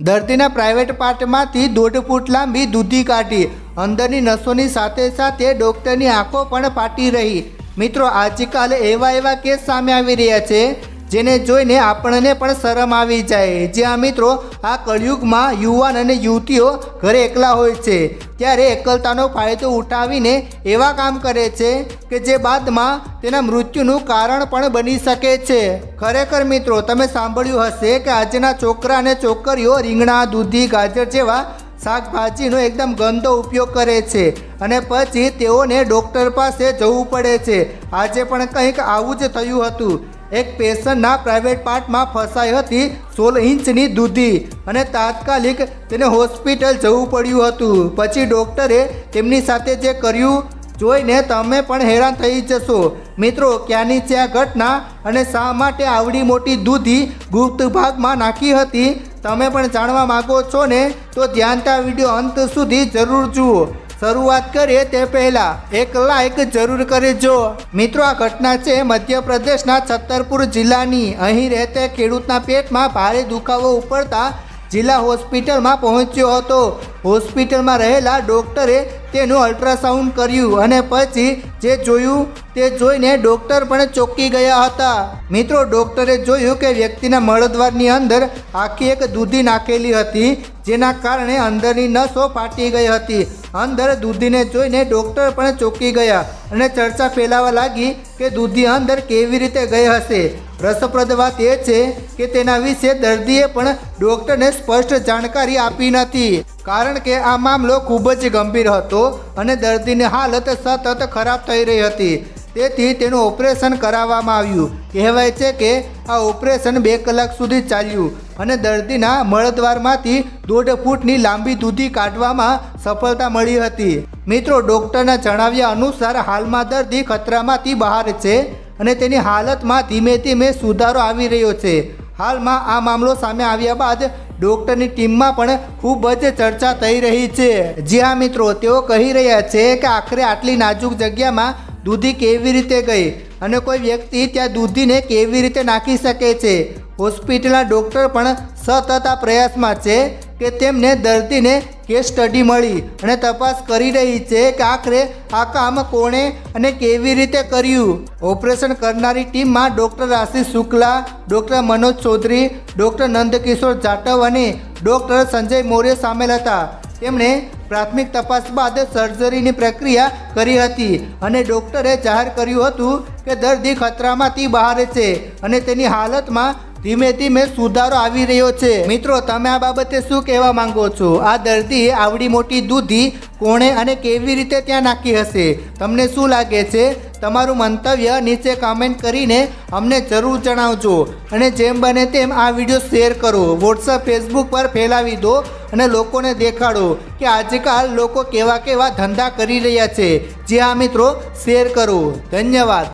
દર્દીના પ્રાઇવેટ પાર્ટમાંથી દોઢ ફૂટ લાંબી દૂધી કાઢી. અંદરની નસોની સાથે સાથે ડૉક્ટરની આંખો પણ ફાટી રહી. મિત્રો, આજકાલ એવા એવા કેસ સામે આવી રહ્યા છે. જેને જોઈને આપણને પણ શરમ આવી જાય. જ્યાં મિત્રો આ કળિયુગમાં યુવાન અને યુવતીઓ ઘરે એકલા હોય છે, ત્યારે એકલતાનો ફાયદો ઉઠાવીને એવા કામ કરે છે કે જે બાદમાં તેના મૃત્યુનું કારણ પણ બની શકે છે. ખરેખર મિત્રો, તમે સાંભળ્યું હશે કે આજના છોકરા અને છોકરીઓ રીંગણા, દૂધી, ગાજર જેવા શાકભાજીનો એકદમ ગંદો ઉપયોગ કરે છે અને પછી તેઓને ડૉક્ટર પાસે જવું પડે છે. આજે પણ કંઈક આવું જ થયું હતું. એક પેશન્ટના પ્રાઇવેટ પાર્ટમાં ફસાઈ હતી સોળ ઇંચની દૂધી અને તાત્કાલિક તેને હોસ્પિટલ જવું પડ્યું હતું. પછી ડૉક્ટરે તેમની સાથે જે કર્યું, જોઈને તમે પણ હેરાન થઈ જશો. મિત્રો, ક્યાંની છે આ ઘટના અને શા માટે આવડી મોટી દૂધી ગુપ્ત ભાગમાં નાખી હતી, તમે પણ જાણવા માગો છો ને? તો ધ્યાનતા વીડિયો અંત સુધી જરૂર જુઓ. શરૂઆત કરીએ તે પહેલાં એક લાઈક જરૂર કરજો. મિત્રો, આ ઘટના છે મધ્યપ્રદેશના છત્તરપુર જિલ્લાની. અહીં રહેતે ખેડૂતના પેટમાં ભારે દુખાવો ઉપડતા જિલ્લા હોસ્પિટલમાં પહોંચ્યો હતો. હોસ્પિટલમાં રહેલા ડૉક્ટરે તેનું અલ્ટ્રાસાઉન્ડ કર્યું અને પછી જે જોયું તે જોઈને ડૉક્ટર પણ ચોંકી ગયા હતા. મિત્રો, ડૉક્ટરે જોયું કે વ્યક્તિના મળદ્વારની અંદર આખી એક દૂધી નાખેલી હતી. જેના કારણે અંદરની નસો ફાટી ગઈ હતી. અંદર દૂધીને જોઈને ડૉક્ટર પણ ચોંકી ગયા અને ચર્ચા ફેલાવા લાગી કે દૂધી અંદર કેવી રીતે ગઈ હશે. રસપ્રદ વાત એ છે કે તેના વિશે દર્દીએ પણ ડૉક્ટરને સ્પષ્ટ જાણકારી આપી નથી. કારણ કે આ મામલો ખૂબ જ ગંભીર હતો અને દર્દીની હાલત સતત ખરાબ થઈ રહી હતી. તેથી તેનું ઓપરેશન કરાવવામાં આવ્યું. કહેવાય છે કે આ ઓપરેશન બે કલાક સુધી ચાલ્યું અને દર્દીના મળદ્વારમાંથી દોઢ ફૂટની લાંબી દૂધી કાઢવામાં સફળતા મળી હતી. મિત્રો, ડૉક્ટરના જણાવ્યા અનુસાર હાલમાં દર્દી ખતરામાંથી બહાર છે અને તેની હાલતમાં ધીમે ધીમે સુધારો આવી રહ્યો છે. હાલમાં આ મામલો સામે આવ્યા બાદ ડૉક્ટરની ટીમમાં પણ ખૂબ જ ચર્ચા થઈ રહી છે. જી હા, મિત્રો, તેઓ કહી રહ્યા છે કે આખરે આટલી નાજુક જગ્યામાં દૂધી કેવી રીતે ગઈ? અને કોઈ વ્યક્તિ ત્યાં દૂધીને કેવી રીતે નાખી શકે છે? હોસ્પિટલના ડૉક્ટર પણ સતત આ પ્રયાસમાં છે કે તેમને દર્દીને કેસ સ્ટડી મળી અને તપાસ કરી રહી છે કે આખરે આ કામ કોણે અને કેવી રીતે કર્યું. ઓપરેશન કરનારી ટીમમાં doctor Ashish Shukla, doctor Manoj Chaudhary, doctor Nandkishore Jatav અને ડૉક્ટર સંજય મૌર્ય સામેલ હતા. તેમણે પ્રાથમિક તપાસ બાદ સર્જરીની પ્રક્રિયા કરી હતી અને ડૉક્ટરે જાહેર કર્યું હતું કે દર્દી ખતરામાંથી બહાર છે અને તેની હાલતમાં ધીમે ધીમે સુધારો આવી રહ્યો છે. મિત્રો, તમે આ બાબતે શું કહેવા માંગો છો? આ દર્દીએ આવડી મોટી દૂધી કોણે અને કેવી રીતે ત્યાં નાખી હશે? તમને શું લાગે છે? તમારું મંતવ્ય નીચે કમેન્ટ કરીને અમને જરૂર જણાવજો અને જેમ બને તેમ આ વીડિયો શેર કરો. વોટ્સઅપ ફેસબુક પર ફેલાવી દો અને લોકોને દેખાડો કે આજકાલ લોકો કેવા કેવા ધંધા કરી રહ્યા છે. જે આ મિત્રો શેર કરો. ધન્યવાદ.